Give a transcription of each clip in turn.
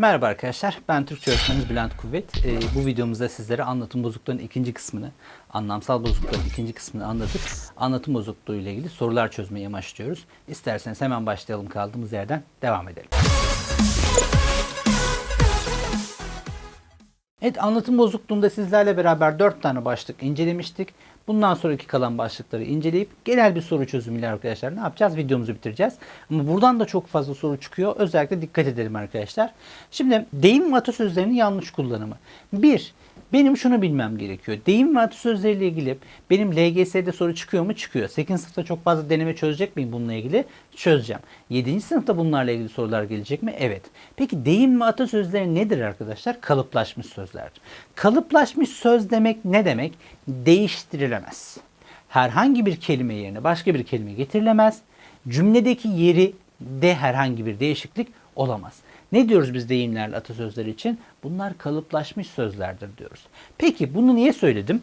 Merhaba arkadaşlar, ben Türkçe öğretmeniniz Bülent Kuvvet. Ee, bu videomuzda sizlere anlatım bozukluğunun ikinci kısmını, anlamsal bozuklukların ikinci kısmını anlatıp anlatım bozukluğu ile ilgili sorular çözmeyi amaçlıyoruz. İsterseniz hemen başlayalım kaldığımız yerden devam edelim. Evet anlatım bozukluğunda sizlerle beraber 4 tane başlık incelemiştik. Bundan sonraki kalan başlıkları inceleyip genel bir soru çözümüyle arkadaşlar ne yapacağız? Videomuzu bitireceğiz. Ama buradan da çok fazla soru çıkıyor. Özellikle dikkat edelim arkadaşlar. Şimdi deyim ve atasözlerinin yanlış kullanımı. 1. Benim şunu bilmem gerekiyor. Deyim ve atasözleriyle ilgili benim LGS'de soru çıkıyor mu? Çıkıyor. 8. sınıfta çok fazla deneme çözecek miyim bununla ilgili? Çözeceğim. 7. sınıfta bunlarla ilgili sorular gelecek mi? Evet. Peki deyim ve atasözleri nedir arkadaşlar? Kalıplaşmış sözlerdir. Kalıplaşmış söz demek ne demek? Değiştirilemez. Herhangi bir kelime yerine başka bir kelime getirilemez. Cümledeki yeri de herhangi bir değişiklik olamaz. Ne diyoruz biz deyimlerle atasözleri için? Bunlar kalıplaşmış sözlerdir diyoruz. Peki bunu niye söyledim?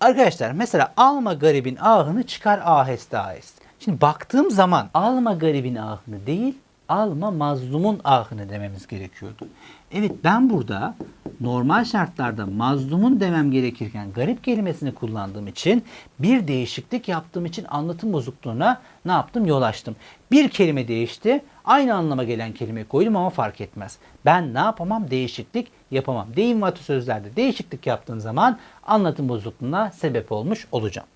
Arkadaşlar mesela alma garibin ahını çıkar aheste aheste. Şimdi baktığım zaman alma garibin ahını değil alma mazlumun ahını dememiz gerekiyordu. Evet ben burada normal şartlarda mazlumun demem gerekirken garip kelimesini kullandığım için bir değişiklik yaptığım için anlatım bozukluğuna ne yaptım? Yol açtım. Bir kelime değişti. Aynı anlama gelen kelime koydum ama fark etmez. Ben ne yapamam? Değişiklik yapamam. Deyim ve atasözlerde değişiklik yaptığım zaman anlatım bozukluğuna sebep olmuş olacağım.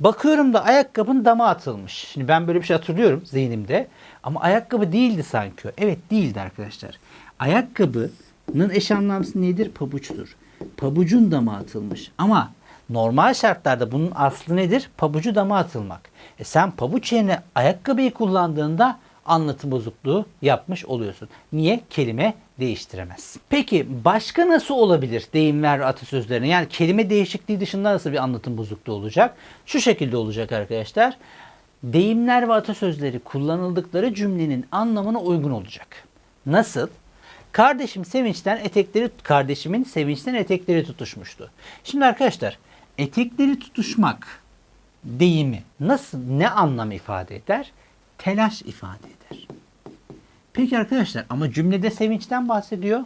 Bakıyorum da ayakkabın dama atılmış. Şimdi ben böyle bir şey hatırlıyorum zihnimde. Ama ayakkabı değildi sanki. Evet değildi arkadaşlar. Ayakkabının eş anlamlısı nedir? Pabuçtur. Pabucun dama atılmış. Ama normal şartlarda bunun aslı nedir? Pabucu dama atılmak. E sen pabuç yerine ayakkabıyı kullandığında anlatım bozukluğu yapmış oluyorsun. Niye? Kelime değiştiremezsin. Peki başka nasıl olabilir deyimler atasözlerine? Yani kelime değişikliği dışında nasıl bir anlatım bozukluğu olacak? Şu şekilde olacak arkadaşlar. Deyimler ve atasözleri kullanıldıkları cümlenin anlamına uygun olacak. Nasıl? Kardeşim sevinçten etekleri kardeşimin sevinçten etekleri tutuşmuştu. Şimdi arkadaşlar etekleri tutuşmak deyimi nasıl ne anlam ifade eder? Telaş ifade eder. Peki arkadaşlar ama cümlede sevinçten bahsediyor.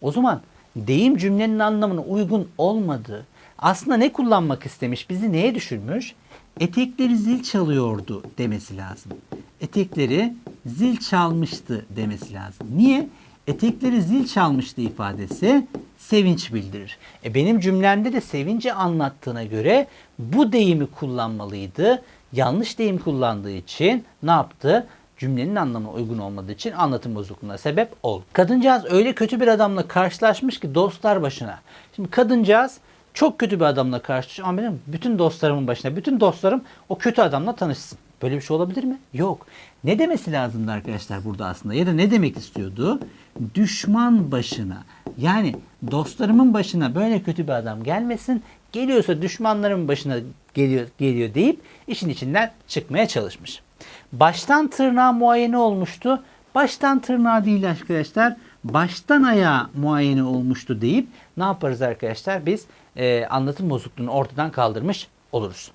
O zaman deyim cümlenin anlamına uygun olmadığı aslında ne kullanmak istemiş? Bizi neye düşürmüş? Etekleri zil çalıyordu demesi lazım. Etekleri zil çalmıştı demesi lazım. Niye? Etekleri zil çalmıştı ifadesi sevinç bildirir. E benim cümlemde de sevinci anlattığına göre bu deyimi kullanmalıydı. Yanlış deyim kullandığı için ne yaptı? Cümlenin anlamına uygun olmadığı için anlatım bozukluğuna sebep oldu. Kadıncağız öyle kötü bir adamla karşılaşmış ki dostlar başına. Şimdi kadıncağız çok kötü bir adamla karşılaşmış ama benim bütün dostlarımın başına, bütün dostlarım o kötü adamla tanışsın. Böyle bir şey olabilir mi? Yok. Ne demesi lazımdı arkadaşlar burada aslında? Ya da ne demek istiyordu? Düşman başına. Yani dostlarımın başına böyle kötü bir adam gelmesin. Geliyorsa düşmanlarımın başına geliyor, geliyor deyip işin içinden çıkmaya çalışmış. Baştan tırnağa muayene olmuştu. Baştan tırnağa değil arkadaşlar. Baştan ayağa muayene olmuştu deyip ne yaparız arkadaşlar? Biz e, anlatım bozukluğunu ortadan kaldırmış oluruz.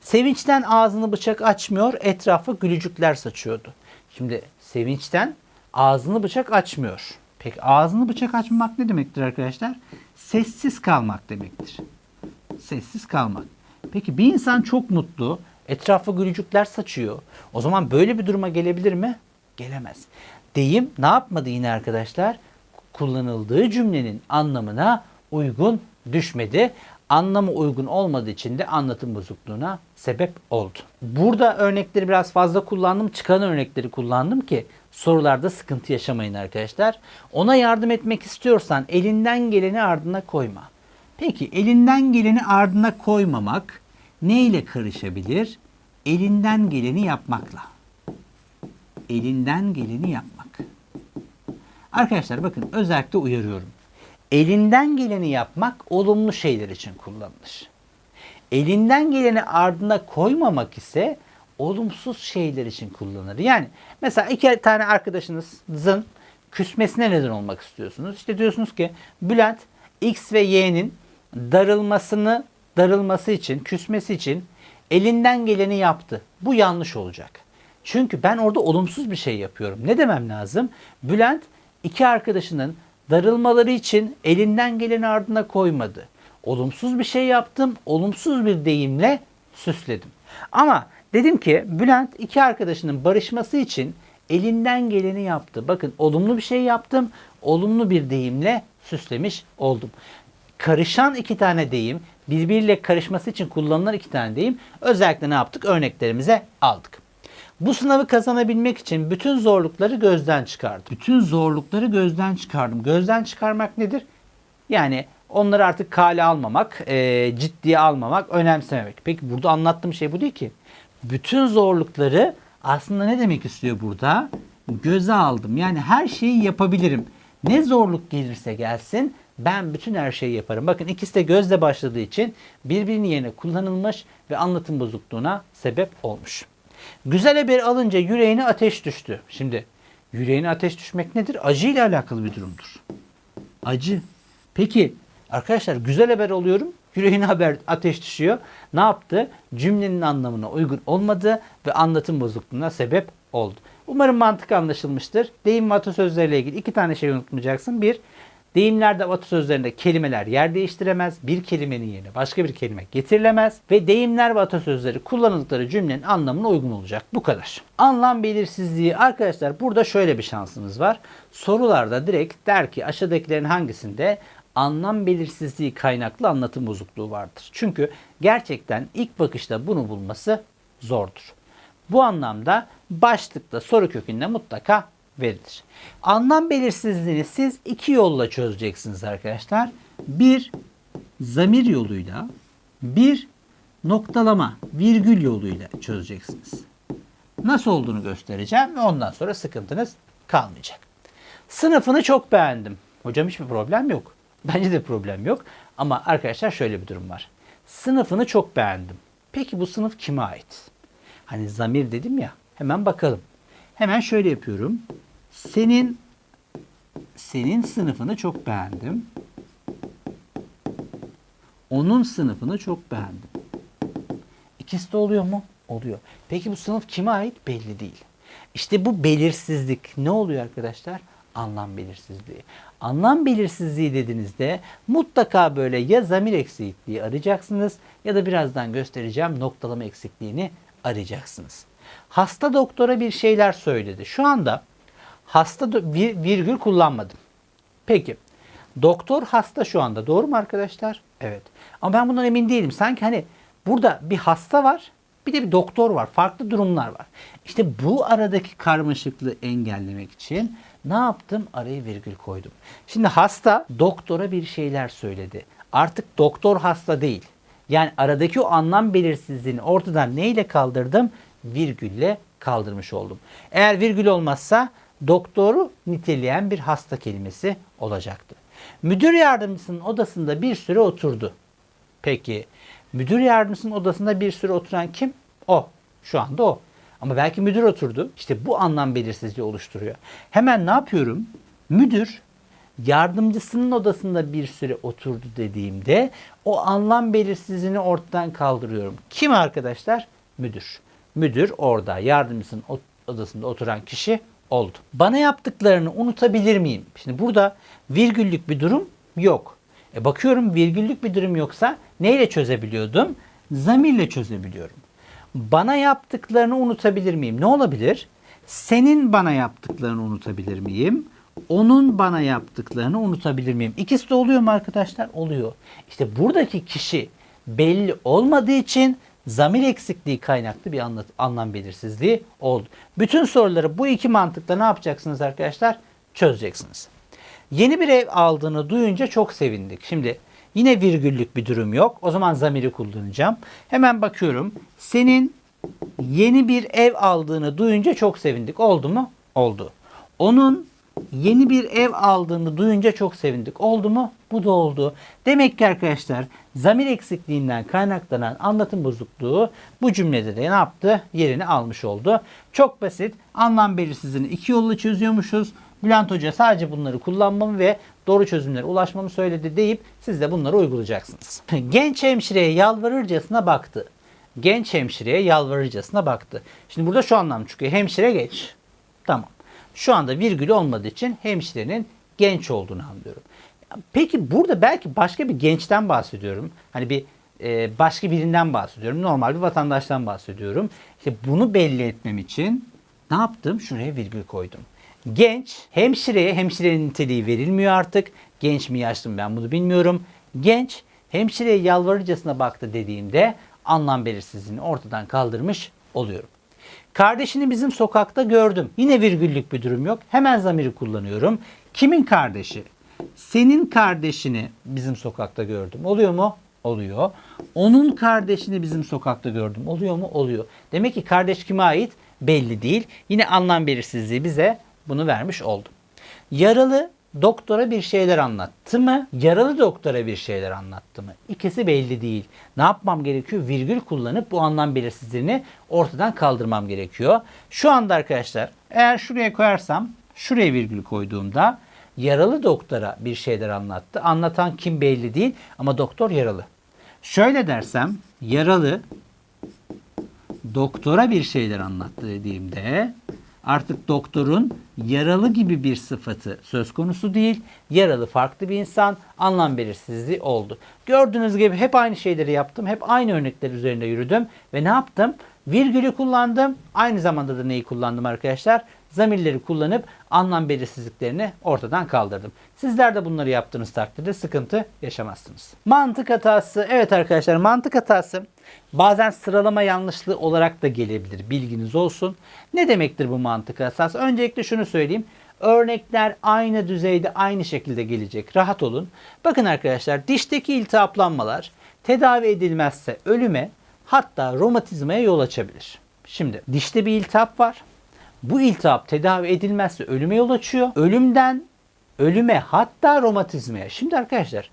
Sevinçten ağzını bıçak açmıyor, etrafı gülücükler saçıyordu. Şimdi sevinçten ağzını bıçak açmıyor. Peki ağzını bıçak açmamak ne demektir arkadaşlar? Sessiz kalmak demektir. Sessiz kalmak. Peki bir insan çok mutlu, etrafı gülücükler saçıyor. O zaman böyle bir duruma gelebilir mi? Gelemez. Deyim ne yapmadı yine arkadaşlar? Kullanıldığı cümlenin anlamına uygun düşmedi. Anlamı uygun olmadığı için de anlatım bozukluğuna sebep oldu. Burada örnekleri biraz fazla kullandım. Çıkan örnekleri kullandım ki sorularda sıkıntı yaşamayın arkadaşlar. Ona yardım etmek istiyorsan elinden geleni ardına koyma. Peki elinden geleni ardına koymamak ne ile karışabilir? Elinden geleni yapmakla. Elinden geleni yapmak. Arkadaşlar bakın özellikle uyarıyorum. Elinden geleni yapmak olumlu şeyler için kullanılır. Elinden geleni ardına koymamak ise olumsuz şeyler için kullanılır. Yani mesela iki tane arkadaşınızın küsmesine neden olmak istiyorsunuz. İşte diyorsunuz ki Bülent X ve Y'nin darılmasını darılması için, küsmesi için elinden geleni yaptı. Bu yanlış olacak. Çünkü ben orada olumsuz bir şey yapıyorum. Ne demem lazım? Bülent iki arkadaşının Darılmaları için elinden geleni ardına koymadı. Olumsuz bir şey yaptım, olumsuz bir deyimle süsledim. Ama dedim ki Bülent iki arkadaşının barışması için elinden geleni yaptı. Bakın olumlu bir şey yaptım, olumlu bir deyimle süslemiş oldum. Karışan iki tane deyim, birbiriyle karışması için kullanılan iki tane deyim özellikle ne yaptık? Örneklerimize aldık. Bu sınavı kazanabilmek için bütün zorlukları gözden çıkardım. Bütün zorlukları gözden çıkardım. Gözden çıkarmak nedir? Yani onları artık kale almamak, e, ciddiye almamak, önemsememek. Peki burada anlattığım şey bu değil ki. Bütün zorlukları aslında ne demek istiyor burada? Göze aldım. Yani her şeyi yapabilirim. Ne zorluk gelirse gelsin ben bütün her şeyi yaparım. Bakın ikisi de gözle başladığı için birbirinin yerine kullanılmış ve anlatım bozukluğuna sebep olmuş. Güzel haber alınca yüreğine ateş düştü. Şimdi yüreğine ateş düşmek nedir? Acı ile alakalı bir durumdur. Acı. Peki arkadaşlar güzel haber alıyorum. Yüreğine haber ateş düşüyor. Ne yaptı? Cümlenin anlamına uygun olmadı ve anlatım bozukluğuna sebep oldu. Umarım mantık anlaşılmıştır. Deyim ve atasözleriyle ilgili iki tane şey unutmayacaksın. Bir, deyimlerde ve atasözlerinde kelimeler yer değiştiremez. Bir kelimenin yerine başka bir kelime getirilemez. Ve deyimler ve atasözleri kullanıldıkları cümlenin anlamına uygun olacak. Bu kadar. Anlam belirsizliği arkadaşlar burada şöyle bir şansınız var. Sorularda direkt der ki aşağıdakilerin hangisinde anlam belirsizliği kaynaklı anlatım bozukluğu vardır. Çünkü gerçekten ilk bakışta bunu bulması zordur. Bu anlamda başlıkta soru kökünde mutlaka verilir. Anlam belirsizliğini siz iki yolla çözeceksiniz arkadaşlar. Bir zamir yoluyla, bir noktalama, virgül yoluyla çözeceksiniz. Nasıl olduğunu göstereceğim ve ondan sonra sıkıntınız kalmayacak. Sınıfını çok beğendim. Hocam hiçbir problem yok. Bence de problem yok. Ama arkadaşlar şöyle bir durum var. Sınıfını çok beğendim. Peki bu sınıf kime ait? Hani zamir dedim ya. Hemen bakalım. Hemen şöyle yapıyorum. Senin senin sınıfını çok beğendim. Onun sınıfını çok beğendim. İkisi de oluyor mu? Oluyor. Peki bu sınıf kime ait? Belli değil. İşte bu belirsizlik ne oluyor arkadaşlar? Anlam belirsizliği. Anlam belirsizliği dediğinizde mutlaka böyle ya zamir eksikliği arayacaksınız ya da birazdan göstereceğim noktalama eksikliğini arayacaksınız. Hasta doktora bir şeyler söyledi. Şu anda hasta virgül kullanmadım. Peki. Doktor hasta şu anda. Doğru mu arkadaşlar? Evet. Ama ben bundan emin değilim. Sanki hani burada bir hasta var, bir de bir doktor var. Farklı durumlar var. İşte bu aradaki karmaşıklığı engellemek için ne yaptım? Araya virgül koydum. Şimdi hasta doktora bir şeyler söyledi. Artık doktor hasta değil. Yani aradaki o anlam belirsizliğini ortadan neyle kaldırdım? Virgülle kaldırmış oldum. Eğer virgül olmazsa doktoru niteleyen bir hasta kelimesi olacaktı. Müdür yardımcısının odasında bir süre oturdu. Peki müdür yardımcısının odasında bir süre oturan kim? O. Şu anda o. Ama belki müdür oturdu. İşte bu anlam belirsizliği oluşturuyor. Hemen ne yapıyorum? Müdür yardımcısının odasında bir süre oturdu dediğimde o anlam belirsizliğini ortadan kaldırıyorum. Kim arkadaşlar? Müdür. Müdür orada yardımcısının odasında oturan kişi oldu. Bana yaptıklarını unutabilir miyim? Şimdi burada virgüllük bir durum yok. E bakıyorum virgüllük bir durum yoksa neyle çözebiliyordum? Zamirle çözebiliyorum. Bana yaptıklarını unutabilir miyim? Ne olabilir? Senin bana yaptıklarını unutabilir miyim? Onun bana yaptıklarını unutabilir miyim? İkisi de oluyor mu arkadaşlar? Oluyor. İşte buradaki kişi belli olmadığı için zamir eksikliği kaynaklı bir anlat, anlam belirsizliği oldu. Bütün soruları bu iki mantıkla ne yapacaksınız arkadaşlar? Çözeceksiniz. Yeni bir ev aldığını duyunca çok sevindik. Şimdi yine virgüllük bir durum yok. O zaman zamiri kullanacağım. Hemen bakıyorum. Senin yeni bir ev aldığını duyunca çok sevindik. Oldu mu? Oldu. Onun yeni bir ev aldığını duyunca çok sevindik. Oldu mu? Bu da oldu. Demek ki arkadaşlar zamir eksikliğinden kaynaklanan anlatım bozukluğu bu cümlede de ne yaptı? Yerini almış oldu. Çok basit. Anlam belirsizliğini iki yolla çözüyormuşuz. Bülent Hoca sadece bunları kullanmamı ve doğru çözümlere ulaşmamı söyledi deyip siz de bunları uygulayacaksınız. Genç hemşireye yalvarırcasına baktı. Genç hemşireye yalvarırcasına baktı. Şimdi burada şu anlam çıkıyor. Hemşire geç. Tamam. Şu anda virgül olmadığı için hemşirenin genç olduğunu anlıyorum. Peki burada belki başka bir gençten bahsediyorum. Hani bir e, başka birinden bahsediyorum. Normal bir vatandaştan bahsediyorum. İşte bunu belli etmem için ne yaptım? Şuraya virgül koydum. Genç, hemşireye hemşirenin niteliği verilmiyor artık. Genç mi yaşlı mı ben bunu bilmiyorum. Genç, hemşireye yalvarıcasına baktı dediğimde anlam belirsizliğini ortadan kaldırmış oluyorum. Kardeşini bizim sokakta gördüm. Yine virgüllük bir durum yok. Hemen zamiri kullanıyorum. Kimin kardeşi? Senin kardeşini bizim sokakta gördüm. Oluyor mu? Oluyor. Onun kardeşini bizim sokakta gördüm. Oluyor mu? Oluyor. Demek ki kardeş kime ait? Belli değil. Yine anlam belirsizliği bize bunu vermiş oldu. Yaralı doktora bir şeyler anlattı mı? Yaralı doktora bir şeyler anlattı mı? İkisi belli değil. Ne yapmam gerekiyor? Virgül kullanıp bu anlam belirsizliğini ortadan kaldırmam gerekiyor. Şu anda arkadaşlar eğer şuraya koyarsam şuraya virgül koyduğumda yaralı doktora bir şeyler anlattı. Anlatan kim belli değil ama doktor yaralı. Şöyle dersem yaralı doktora bir şeyler anlattı dediğimde artık doktorun yaralı gibi bir sıfatı söz konusu değil. Yaralı farklı bir insan anlam belirsizliği oldu. Gördüğünüz gibi hep aynı şeyleri yaptım. Hep aynı örnekler üzerinde yürüdüm. Ve ne yaptım? Virgülü kullandım. Aynı zamanda da neyi kullandım arkadaşlar? Zamirleri kullanıp anlam belirsizliklerini ortadan kaldırdım. Sizler de bunları yaptığınız takdirde sıkıntı yaşamazsınız. Mantık hatası. Evet arkadaşlar mantık hatası bazen sıralama yanlışlığı olarak da gelebilir. Bilginiz olsun. Ne demektir bu mantık hatası? Öncelikle şunu söyleyeyim. Örnekler aynı düzeyde aynı şekilde gelecek. Rahat olun. Bakın arkadaşlar dişteki iltihaplanmalar tedavi edilmezse ölüme hatta romatizmaya yol açabilir. Şimdi dişte bir iltihap var. Bu iltihap tedavi edilmezse ölüme yol açıyor. Ölümden ölüme hatta romatizmaya. Şimdi arkadaşlar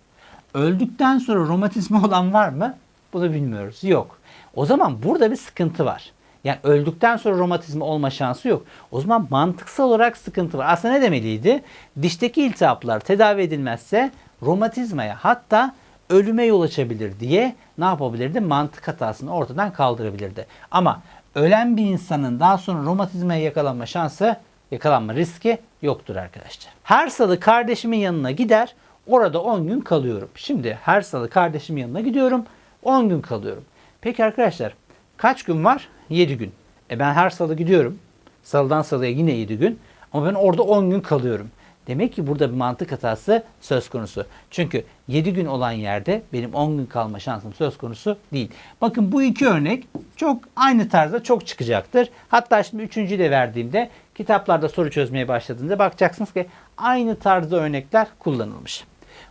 öldükten sonra romatizma olan var mı? Bunu bilmiyoruz. Yok. O zaman burada bir sıkıntı var. Yani öldükten sonra romatizma olma şansı yok. O zaman mantıksal olarak sıkıntı var. Aslında ne demeliydi? Dişteki iltihaplar tedavi edilmezse romatizmaya hatta ölüme yol açabilir diye ne yapabilirdi? Mantık hatasını ortadan kaldırabilirdi. Ama ölen bir insanın daha sonra romatizmaya yakalanma şansı, yakalanma riski yoktur arkadaşlar. Her salı kardeşimin yanına gider, orada 10 gün kalıyorum. Şimdi her salı kardeşimin yanına gidiyorum, 10 gün kalıyorum. Peki arkadaşlar kaç gün var? 7 gün. E ben her salı gidiyorum. Salıdan salıya yine 7 gün. Ama ben orada 10 gün kalıyorum. Demek ki burada bir mantık hatası söz konusu. Çünkü 7 gün olan yerde benim 10 gün kalma şansım söz konusu değil. Bakın bu iki örnek çok aynı tarzda çok çıkacaktır. Hatta şimdi üçüncüyü de verdiğimde kitaplarda soru çözmeye başladığında bakacaksınız ki aynı tarzda örnekler kullanılmış.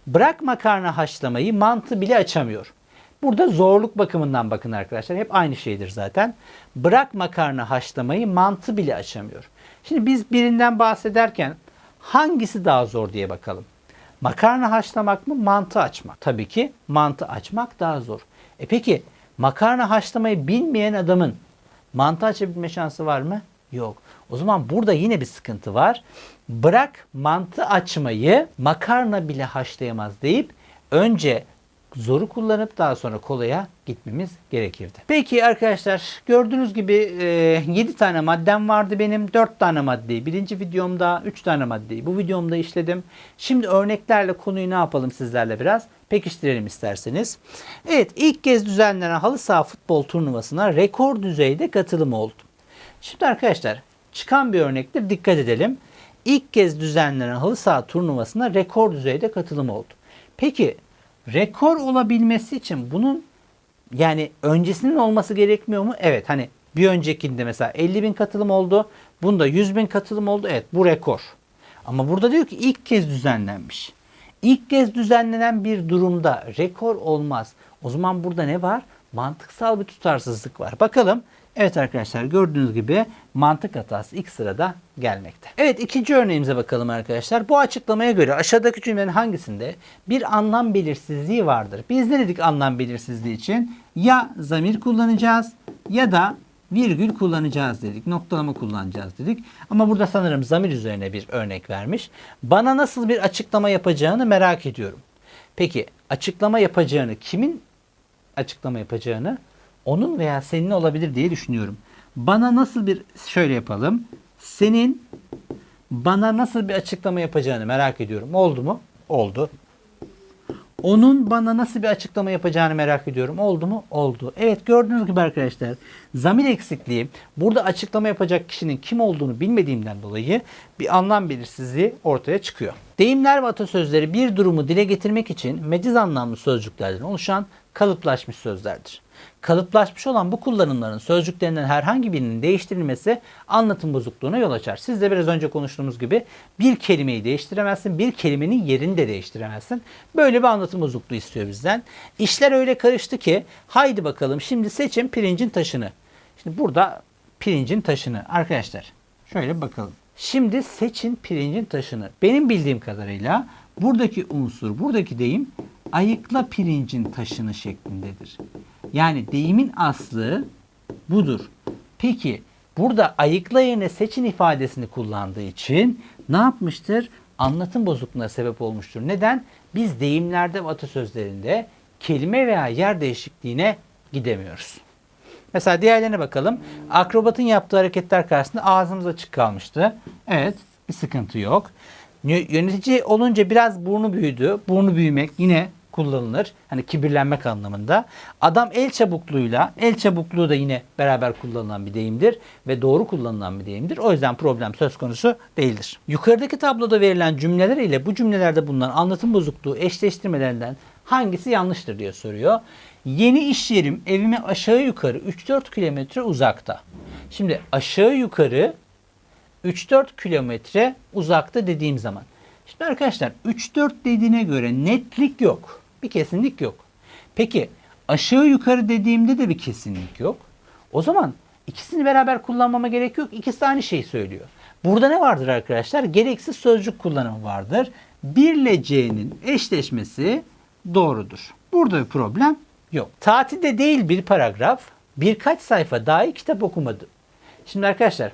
Bırak makarna haşlamayı mantı bile açamıyor. Burada zorluk bakımından bakın arkadaşlar. Hep aynı şeydir zaten. Bırak makarna haşlamayı mantı bile açamıyor. Şimdi biz birinden bahsederken hangisi daha zor diye bakalım. Makarna haşlamak mı mantı açmak? Tabii ki mantı açmak daha zor. E peki makarna haşlamayı bilmeyen adamın mantı açabilme şansı var mı? Yok. O zaman burada yine bir sıkıntı var. Bırak mantı açmayı makarna bile haşlayamaz deyip önce zoru kullanıp daha sonra kolaya gitmemiz gerekirdi. Peki arkadaşlar gördüğünüz gibi e, 7 tane maddem vardı benim. 4 tane maddeyi birinci videomda, 3 tane maddeyi bu videomda işledim. Şimdi örneklerle konuyu ne yapalım sizlerle biraz pekiştirelim isterseniz. Evet ilk kez düzenlenen halı saha futbol turnuvasına rekor düzeyde katılım oldu. Şimdi arkadaşlar çıkan bir örnektir dikkat edelim. İlk kez düzenlenen halı saha turnuvasına rekor düzeyde katılım oldu. Peki rekor olabilmesi için bunun yani öncesinin olması gerekmiyor mu? Evet hani bir öncekinde mesela 50 bin katılım oldu. Bunda 100 bin katılım oldu. Evet bu rekor. Ama burada diyor ki ilk kez düzenlenmiş. İlk kez düzenlenen bir durumda rekor olmaz. O zaman burada ne var? Mantıksal bir tutarsızlık var. Bakalım. Evet arkadaşlar gördüğünüz gibi mantık hatası ilk sırada gelmekte. Evet ikinci örneğimize bakalım arkadaşlar. Bu açıklamaya göre aşağıdaki cümlenin hangisinde bir anlam belirsizliği vardır? Biz ne dedik anlam belirsizliği için? Ya zamir kullanacağız ya da virgül kullanacağız dedik. Noktalama kullanacağız dedik. Ama burada sanırım zamir üzerine bir örnek vermiş. Bana nasıl bir açıklama yapacağını merak ediyorum. Peki açıklama yapacağını kimin açıklama yapacağını onun veya senin olabilir diye düşünüyorum. Bana nasıl bir şöyle yapalım. Senin bana nasıl bir açıklama yapacağını merak ediyorum. Oldu mu? Oldu. Onun bana nasıl bir açıklama yapacağını merak ediyorum. Oldu mu? Oldu. Evet gördüğünüz gibi arkadaşlar zamir eksikliği burada açıklama yapacak kişinin kim olduğunu bilmediğimden dolayı bir anlam belirsizliği ortaya çıkıyor. Deyimler ve atasözleri bir durumu dile getirmek için meciz anlamlı sözcüklerden oluşan kalıplaşmış sözlerdir. Kalıplaşmış olan bu kullanımların sözcüklerinden herhangi birinin değiştirilmesi anlatım bozukluğuna yol açar. Siz de biraz önce konuştuğumuz gibi bir kelimeyi değiştiremezsin, bir kelimenin yerini de değiştiremezsin. Böyle bir anlatım bozukluğu istiyor bizden. İşler öyle karıştı ki haydi bakalım şimdi seçin pirincin taşını. Şimdi burada pirincin taşını arkadaşlar şöyle bakalım. Şimdi seçin pirincin taşını. Benim bildiğim kadarıyla buradaki unsur, buradaki deyim ayıkla pirincin taşını şeklindedir. Yani deyimin aslı budur. Peki burada ayıkla yerine seçin ifadesini kullandığı için ne yapmıştır? Anlatım bozukluğuna sebep olmuştur. Neden? Biz deyimlerde ve atasözlerinde kelime veya yer değişikliğine gidemiyoruz. Mesela diğerlerine bakalım. Akrobatın yaptığı hareketler karşısında ağzımız açık kalmıştı. Evet, bir sıkıntı yok. Yö- Yönetici olunca biraz burnu büyüdü. Burnu büyümek yine kullanılır. Hani kibirlenmek anlamında. Adam el çabukluğuyla, el çabukluğu da yine beraber kullanılan bir deyimdir ve doğru kullanılan bir deyimdir. O yüzden problem söz konusu değildir. Yukarıdaki tabloda verilen cümleler ile bu cümlelerde bulunan anlatım bozukluğu eşleştirmelerinden hangisi yanlıştır diye soruyor. Yeni iş yerim evime aşağı yukarı 3-4 kilometre uzakta. Şimdi aşağı yukarı 3-4 kilometre uzakta dediğim zaman. Şimdi arkadaşlar 3-4 dediğine göre netlik yok. Bir kesinlik yok. Peki aşağı yukarı dediğimde de bir kesinlik yok. O zaman ikisini beraber kullanmama gerek yok. İkisi de aynı şeyi söylüyor. Burada ne vardır arkadaşlar? Gereksiz sözcük kullanımı vardır. 1 ile C'nin eşleşmesi doğrudur. Burada bir problem yok. Tatilde değil bir paragraf, birkaç sayfa dahi kitap okumadı. Şimdi arkadaşlar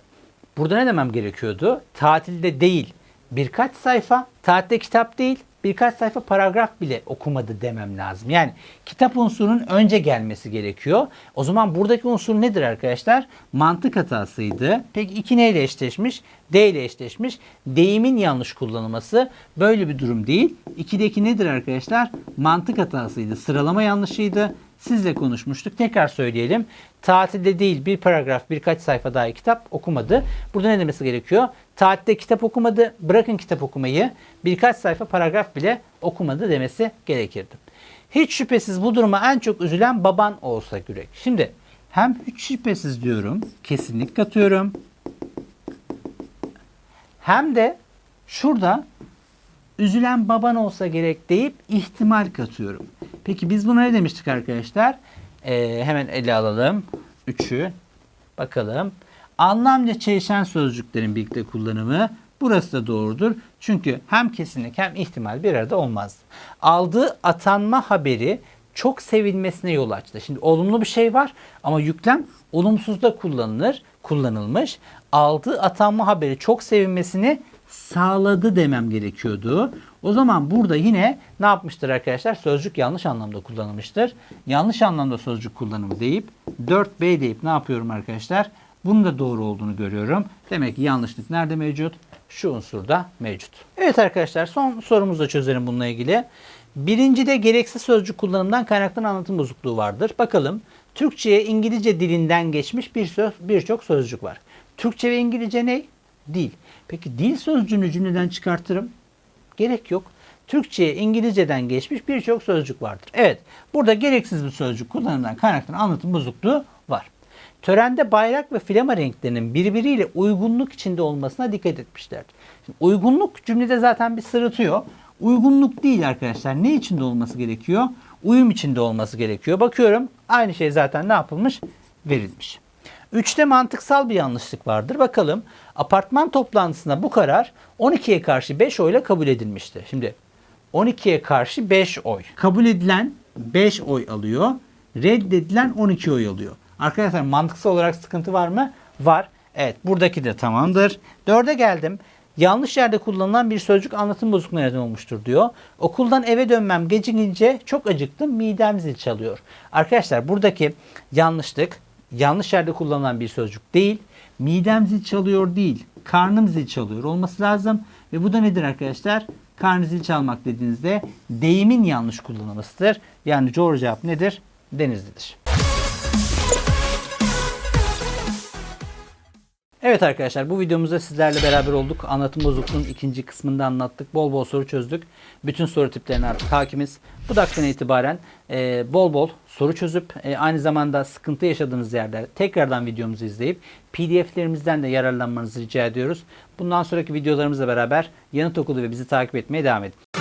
burada ne demem gerekiyordu? Tatilde değil birkaç sayfa, tatilde kitap değil birkaç sayfa paragraf bile okumadı demem lazım. Yani kitap unsurunun önce gelmesi gerekiyor. O zaman buradaki unsur nedir arkadaşlar? Mantık hatasıydı. Peki iki neyle eşleşmiş? D ile eşleşmiş. Deyimin yanlış kullanılması böyle bir durum değil. İkideki nedir arkadaşlar? Mantık hatasıydı. Sıralama yanlışıydı. Sizle konuşmuştuk. Tekrar söyleyelim. Tatilde değil bir paragraf birkaç sayfa daha kitap okumadı. Burada ne demesi gerekiyor? Tatilde kitap okumadı. Bırakın kitap okumayı. Birkaç sayfa paragraf bile okumadı demesi gerekirdi. Hiç şüphesiz bu duruma en çok üzülen baban olsa gerek. Şimdi hem hiç şüphesiz diyorum. Kesinlik katıyorum. Hem de şurada üzülen baban olsa gerek deyip ihtimal katıyorum. Peki biz buna ne demiştik arkadaşlar? Ee, hemen ele alalım. Üçü. Bakalım. Anlamca çelişen sözcüklerin birlikte kullanımı burası da doğrudur. Çünkü hem kesinlik hem ihtimal bir arada olmaz. Aldığı atanma haberi çok sevilmesine yol açtı. Şimdi olumlu bir şey var ama yüklem olumsuz da kullanılır, kullanılmış. Aldığı atanma haberi çok sevilmesini sağladı demem gerekiyordu. O zaman burada yine ne yapmıştır arkadaşlar? Sözcük yanlış anlamda kullanılmıştır. Yanlış anlamda sözcük kullanımı deyip 4B deyip ne yapıyorum arkadaşlar? Bunun da doğru olduğunu görüyorum. Demek ki yanlışlık nerede mevcut? Şu unsurda mevcut. Evet arkadaşlar son sorumuzu da çözelim bununla ilgili. Birincide gereksiz sözcük kullanımından kaynaklanan anlatım bozukluğu vardır. Bakalım Türkçe'ye İngilizce dilinden geçmiş bir söz, birçok sözcük var. Türkçe ve İngilizce ne? Dil. Peki dil sözcüğünü cümleden çıkartırım. Gerek yok. Türkçe'ye İngilizceden geçmiş birçok sözcük vardır. Evet, burada gereksiz bir sözcük kullanımından kaynaklanan anlatım bozukluğu var. Törende bayrak ve flama renklerinin birbiriyle uygunluk içinde olmasına dikkat etmişlerdir. Şimdi uygunluk cümlede zaten bir sırıtıyor. Uygunluk değil arkadaşlar. Ne içinde olması gerekiyor? Uyum içinde olması gerekiyor. Bakıyorum aynı şey zaten ne yapılmış? Verilmiş. Üçte mantıksal bir yanlışlık vardır. Bakalım apartman toplantısında bu karar 12'ye karşı 5 oyla kabul edilmişti. Şimdi 12'ye karşı 5 oy. Kabul edilen 5 oy alıyor. Reddedilen 12 oy alıyor. Arkadaşlar mantıksal olarak sıkıntı var mı? Var. Evet buradaki de tamamdır. Dörde geldim. Yanlış yerde kullanılan bir sözcük anlatım bozukluğuna neden olmuştur diyor. Okuldan eve dönmem gecikince çok acıktım midem zil çalıyor. Arkadaşlar buradaki yanlışlık yanlış yerde kullanılan bir sözcük değil. Midem zil çalıyor değil. karnım zil çalıyor olması lazım. Ve bu da nedir arkadaşlar? Karnı zil çalmak dediğinizde deyimin yanlış kullanılmasıdır. Yani doğru cevap nedir? Denizli'dir. Evet arkadaşlar bu videomuzda sizlerle beraber olduk. Anlatım bozukluğun ikinci kısmında anlattık. Bol bol soru çözdük. Bütün soru tiplerine artık hakimiz. Bu dakikadan itibaren e, bol bol soru çözüp e, aynı zamanda sıkıntı yaşadığınız yerde tekrardan videomuzu izleyip pdf'lerimizden de yararlanmanızı rica ediyoruz. Bundan sonraki videolarımızla beraber Yanıt Okulu ve bizi takip etmeye devam edin.